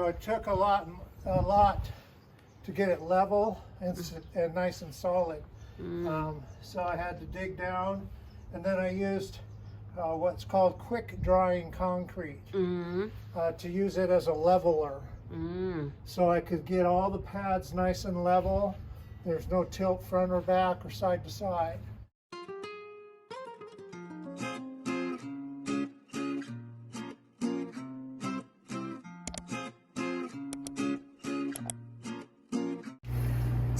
So it took a lot, a lot to get it level and, and nice and solid. Mm. Um, so I had to dig down and then I used uh, what's called quick drying concrete mm. uh, to use it as a leveler. Mm. So I could get all the pads nice and level. There's no tilt front or back or side to side.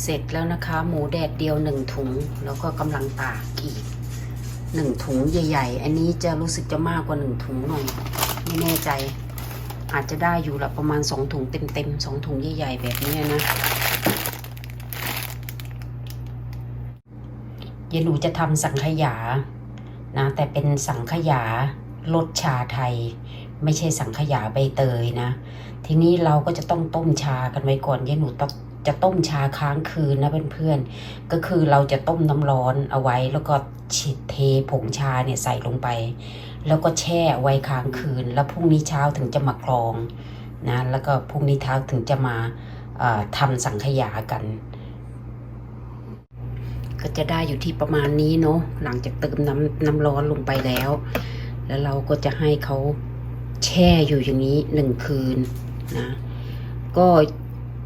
เสร็จแล้วนะคะ หมูแดดเดียวหนึ่งถุง แล้วก็กำลังตากอีกหนึ่งถุงใหญ่ ๆ อันนี้จะรู้สึกจะมากกว่าหนึ่งถุงหน่อย ไม่แน่ใจ อาจจะได้อยู่ละประมาณสองถุงเต็มๆสองถุงใหญ่ ๆ แบบนี้นะเยายหนูจะทำสังขยานะแต่เป็นสังขยารสชาไทย ไม่ใช่สังขยาใบเตยนะ ทีนี้เราก็จะต้องต้มชากันไว้ก่อนเยายหนูต้อง จะต้มชาค้างคืนนะเพื่อนๆ ก็คือเราจะต้มน้ำร้อนเอาไว้ แล้วก็ฉีดเทผงชาเนี่ยใส่ลงไป แล้วก็แช่ไว้ค้างคืน แล้วพรุ่งนี้เช้าถึงจะมากรองนะแล้วก็พรุ่งนี้เช้าถึงจะมาทำสังขยากัน ก็จะได้อยู่ที่ประมาณนี้เนาะหลังจากเติมน้ำน้ำร้อนลงไปแล้ว แล้วเราก็จะให้เขาแช่อยู่อย่างนี้หนึ่งคืนนะก็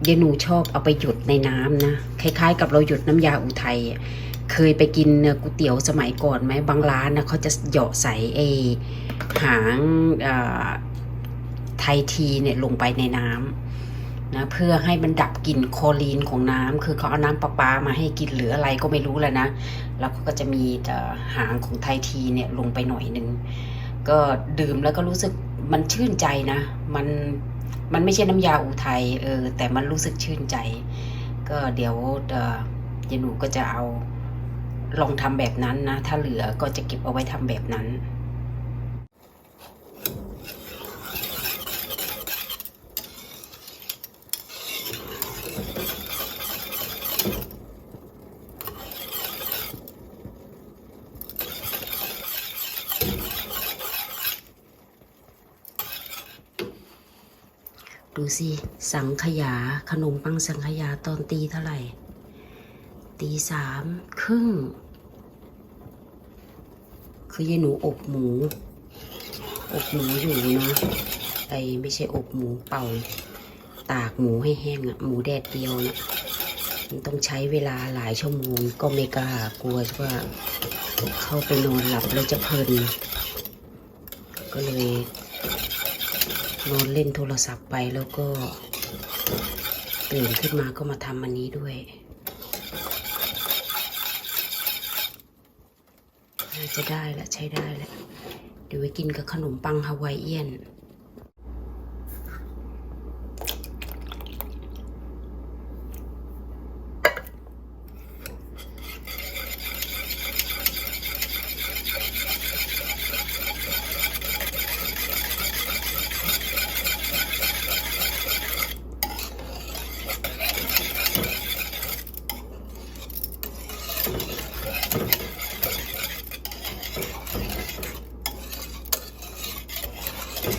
ยายหนูชอบเอาไปหยดในน้ำนะคล้าย ๆ กับเราหยดน้ำยาอุทัยอะเคยไปกินก๋วยเตี๋ยวสมัยก่อนไหมบางร้านนะเขาจะเหยาะใส่ไอหางไทยทีเนี่ยลงไปในน้ำนะเพื่อให้มันดับกลิ่นคลอรีนของน้ำคือเขาเอาน้ำประปามาให้กินหรืออะไรก็ไม่รู้แหละนะ แล้วก็จะมีเอ่อหางของไทยทีเนี่ยลงไปหน่อยนึงก็ดื่มแล้วก็รู้สึกมันชื่นใจนะ มัน มันไม่ใช่น้ำยาอูไทยเออแต่มันรู้สึกชื่นใจ ก็เดี๋ยวเออยานูก็จะเอาลองทำแบบนั้นนะ ถ้าเหลือก็จะเก็บเอาไว้ทำแบบนั้น ดูสิสังขยาขนมปังสังขยาตอนตีเท่าไหร่ ตีสามครึ่ง คือยายหนูอบหมู อบหมูอยู่นะไอไม่ใช่อบหมูเป่า ตากหมูให้แห้งอะหมูแดดเดียวนะมันต้องใช้เวลาหลายชั่วโมง ก็ไม่กล้ากลัวว่า เข้าไปนอนหลับแล้วจะเพลินก็เลย นอนเล่นโทรศัพท์ไปแล้วก็ ตื่นขึ้นมาก็มาทำอันนี้ด้วย น่าจะได้ละใช้ได้ละเดี๋ยวไปกินกับขนมปังฮาวายเอียน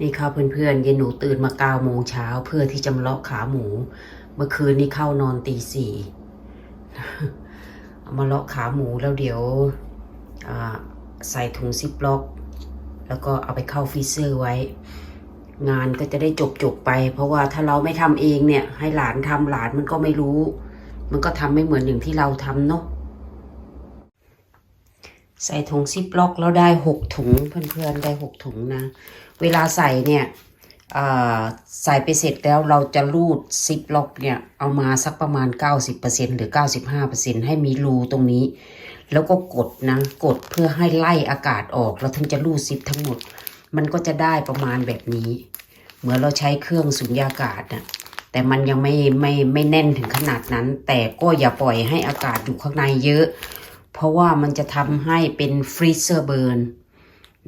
นี่ค่ะเพื่อนๆเย็นหนูตื่นมาเก้าโมงเช้าเพื่อที่จะมาเลาะขาหมู เมื่อคืนนี้เข้านอนตีสี่มาเลาะขาหมูแล้วเดี๋ยวใส่ถุงซิปล็อก แล้วก็เอาไปเข้าฟรีเซอร์ไว้ งานก็จะได้จบจบๆไป เพราะว่าถ้าเราไม่ทำเองเนี่ย ให้หลานทำหลานมันก็ไม่รู้ มันก็ทำไม่เหมือนอย่างที่เราทำเนาะ ใส่ถุงซิปล็อกแล้วได้หกถุงเพื่อนๆได้หกถุงนะ เวลาใส่เนี่ยใส่ไปเสร็จแล้วเราจะรูดซิปล็อกเนี่ยเอามาสักประมาณ 90%หรือ 95%ให้มีรูตรงนี้ แล้วก็กดนะกดเพื่อให้ไล่อากาศออกแล้วถึงจะรูดซิปทั้งหมด มันก็จะได้ประมาณแบบนี้ เหมือนเราใช้เครื่องสุญญากาศนะแต่มันยังไม่ไม่ไม่แน่นถึงขนาดนั้น แต่ก็อย่าปล่อยให้อากาศอยู่ข้างในเยอะ เพราะว่ามันจะทำให้เป็นฟรีเซอร์เบิร์น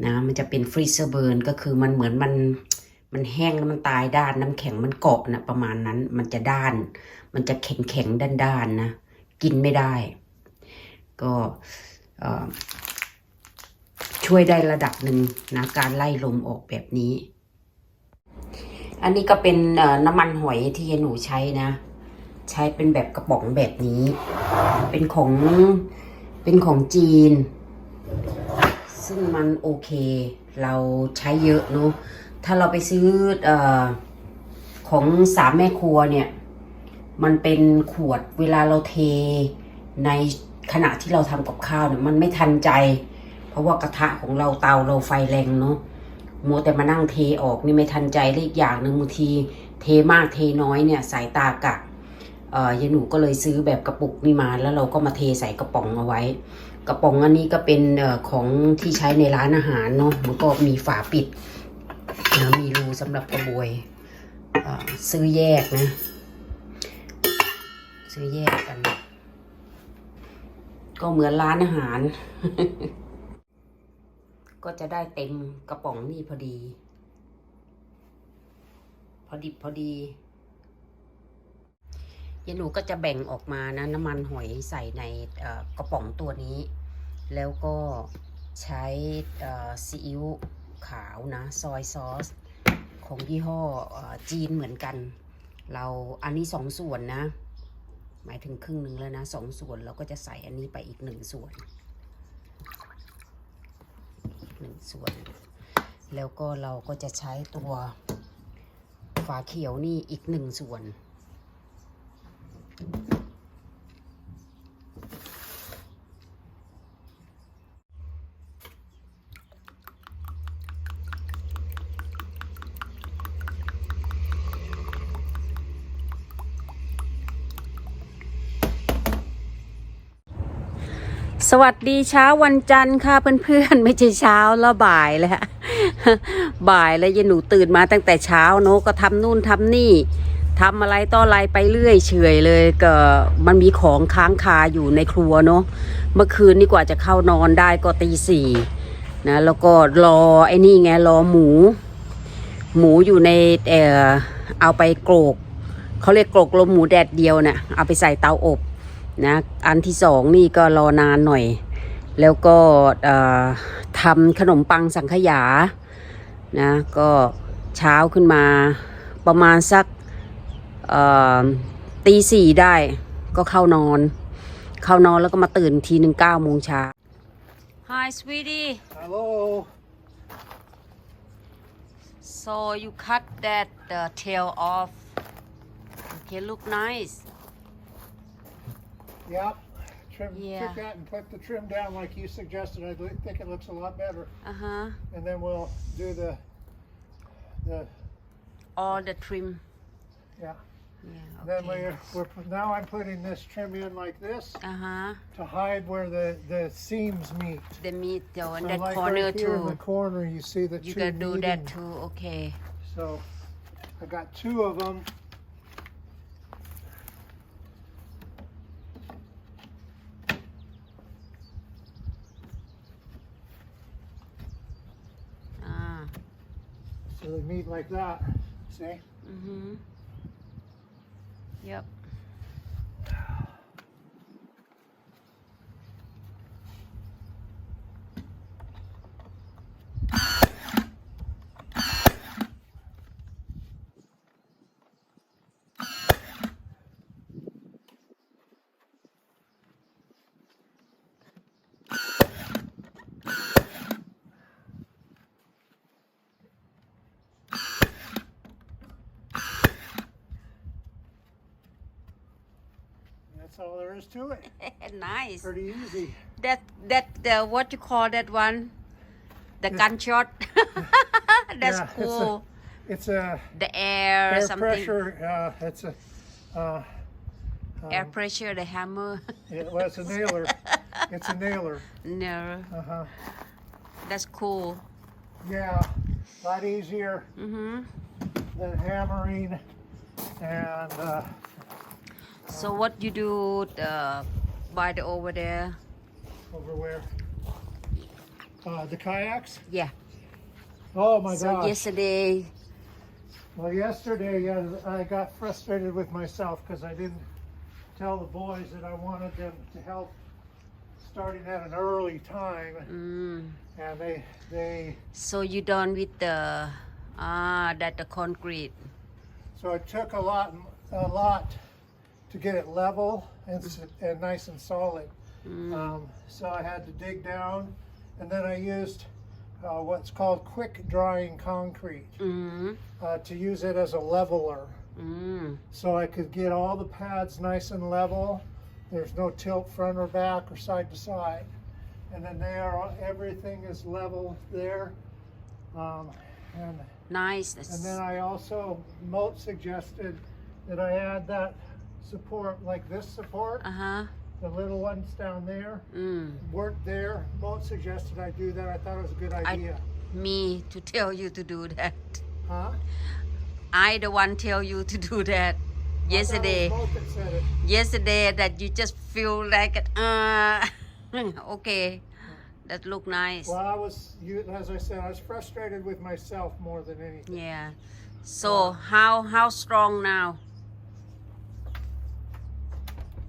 นะมันจะเป็นฟรีเซอร์เบิร์นก็คือมันเหมือนมันมันแห้งแล้วมันตายด้านน้ำแข็งมันเกาะนะประมาณนั้นมันจะด้าน มันจะแข็งแข็งด้านด้านๆนะกินไม่ได้ ก็ช่วยได้ระดับหนึ่งนะการไล่ลมออกแบบนี้ อันนี้ก็เป็นน้ำมันหอยที่หนูใช้นะ ใช้เป็นแบบกระป๋องแบบนี้ เป็นของ เป็นของจีน ซึ่งมันโอเค เราใช้เยอะเนอะถ้าเราไปซื้ออของสามแม่ครัวเนี่ย มันเป็นขวดเวลาเราเทในขณะที่เราทำกับข้าวเนี่ยมันไม่ทันใจ เพราะว่ากระทะของเราเตาเราไฟแรงเนาะมัวแต่มานั่งเทออกนี่ไม่ทันใจเลขอย่างหนึ่งบางที เทมากเทน้อยเนี่ยสายตากะ ยายหนูก็เลยซื้อแบบกระปุกนี่มาแล้วเราก็มาเทใส่กระป๋องเอาไว้ กระป๋องอันนี้ก็เป็นเออของที่ใช้ในร้านอาหารเนาะมันก็มีฝาปิดนะมีรูสำหรับกระบวยเอ่อซื้อแยกนะ ซื้อแยกกัน ก็เหมือนร้านอาหาร ก็จะได้เต็มกระป๋องนี่พอดี พอดิบพอดี ยายหนูก็จะแบ่งออกมานะน้ำมันหอยใส่ในกระป๋องตัวนี้ แล้วก็ใช้ซีอิ๊วขาวนะซอยซอสของยี่ห้ออจีนเหมือนกัน เราอันนี้สองส่วนนะ หมายถึงครึ่งหนึ่งแล้วนะสองส่วนเราก็จะใส่อันนี้ไปอีกหนึ่งส่วนหนึ่งส่วน แล้วก็เราก็จะใช้ตัวฝาเขียวนี่อีกหนึ่งส่วน สวัสดีเช้าวันจันทร์ค่ะเพื่อนๆ ไม่ใช่เช้าแล้วบ่ายแล้วบ่ายแล้วยายหนูตื่นมาตั้งแต่เช้าเนอะก็ทำนู่นทำนี่ ทำอะไรต่ออะไรไปเรื่อยเฉยเลยก็มันมีของค้างคาอยู่ในครัวเนอะเมื่อคืนนี่กว่าจะเข้านอนได้ก็ตีสี่นะแล้วก็รอไอ้นี่ไงรอหมู หมูอยู่ในเออเอาไปโกรกเขาเรียกโกรกลมหมูแดดเดียวเนะ่ะเอาไปใส่เตาอบนะอันที่สองนี่ก็รอนานหน่อย แล้วก็เอ่อทำขนมปังสังขยานะก็เช้าขึ้นมาประมาณสัก ตีสี่ได้ก็เข้านอน เข้านอนแล้วก็มาตื่นทีหนึ่งเก้าโมงเช้า Hi sweetie Hello. so you cut that the tail off okay look nice Yep. Trim, Yeah. Took that and put the trim down like you suggested. I li- think it looks a lot better. uh huh And then we'll do the the all the trim yeah. Yeah Then okay we're, we're now I'm putting this trim in like this uh huh to hide where the the seams meet. the middle and So that like corner right here in too the corner, you see the you two can do that meeting. too okay So I got two of them. ah So they meet like that. See? mm-hmm yep That's all there is to it. nice Pretty easy. that that the what you call that one the gunshot that's Yeah, it's a- cool It's a the air, air something pressure. Uh, it's a uh, air pressure the hammer it, well, it's a nailer. it's a nailer. no Uh huh. that's cool Yeah, a lot easier mm-hmm. than hammering. And uh, so what you do the by the over there over where? Uh, the kayaks. yeah Oh my so gosh. yesterday Well, yesterday yeah, I got frustrated with myself because I didn't tell the boys that I wanted them to help starting at an early time, mm, and they they so you done with the ah that the concrete so it took a lot a lot to get it level and and nice and solid. mm, Um, so I had to dig down, and then I used uh, what's called quick drying concrete mm, uh, to use it as a leveler. mm. so I could get all the pads nice and level. There's no tilt front or back or side to side. And then there, everything is level there. Um, and, nice and then I also, Moat suggested that I add that support, like this support, uh-huh the little ones down there, mm. work there. Moat suggested I do that. I thought it was a good idea. me to tell you to do that huh? I the one tell you to do that I yesterday. that. Yesterday that you just feel like it, uh okay. That look nice. Well, I was, you, as I said, I was frustrated with myself more than anything. Yeah. So how how strong now?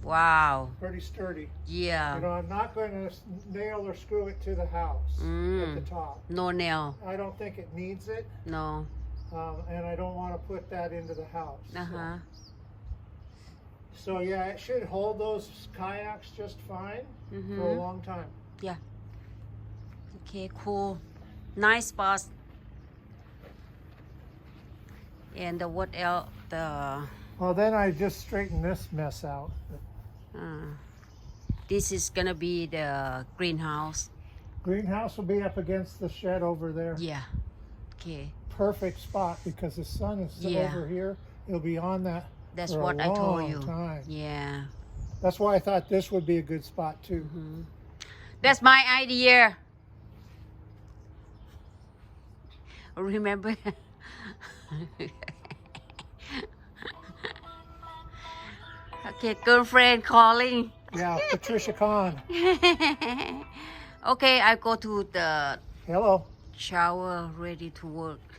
Wow. pretty sturdy. Yeah. You know, I'm not going to nail or screw it to the house at Mm. the top. No nail. I don't think it needs it, No. um, and I don't want to put that into the house. Uh huh. So yeah, it should hold those kayaks just fine for a long time. Yeah. Okay. Cool. Nice boss. And the what else? The Well, then I just straighten this mess out. Uh, this is gonna be the greenhouse. Greenhouse will be up against the shed over there. Yeah. Okay. Perfect spot because the sun is Yeah. over here. It'll be on that That's what I told you. time. Yeah. That's why I thought this would be a good spot too. Mhm. That's my idea. Remember? okay, girlfriend calling. Yeah, Patricia Kahn. okay, I go to the Hello. shower ready to work.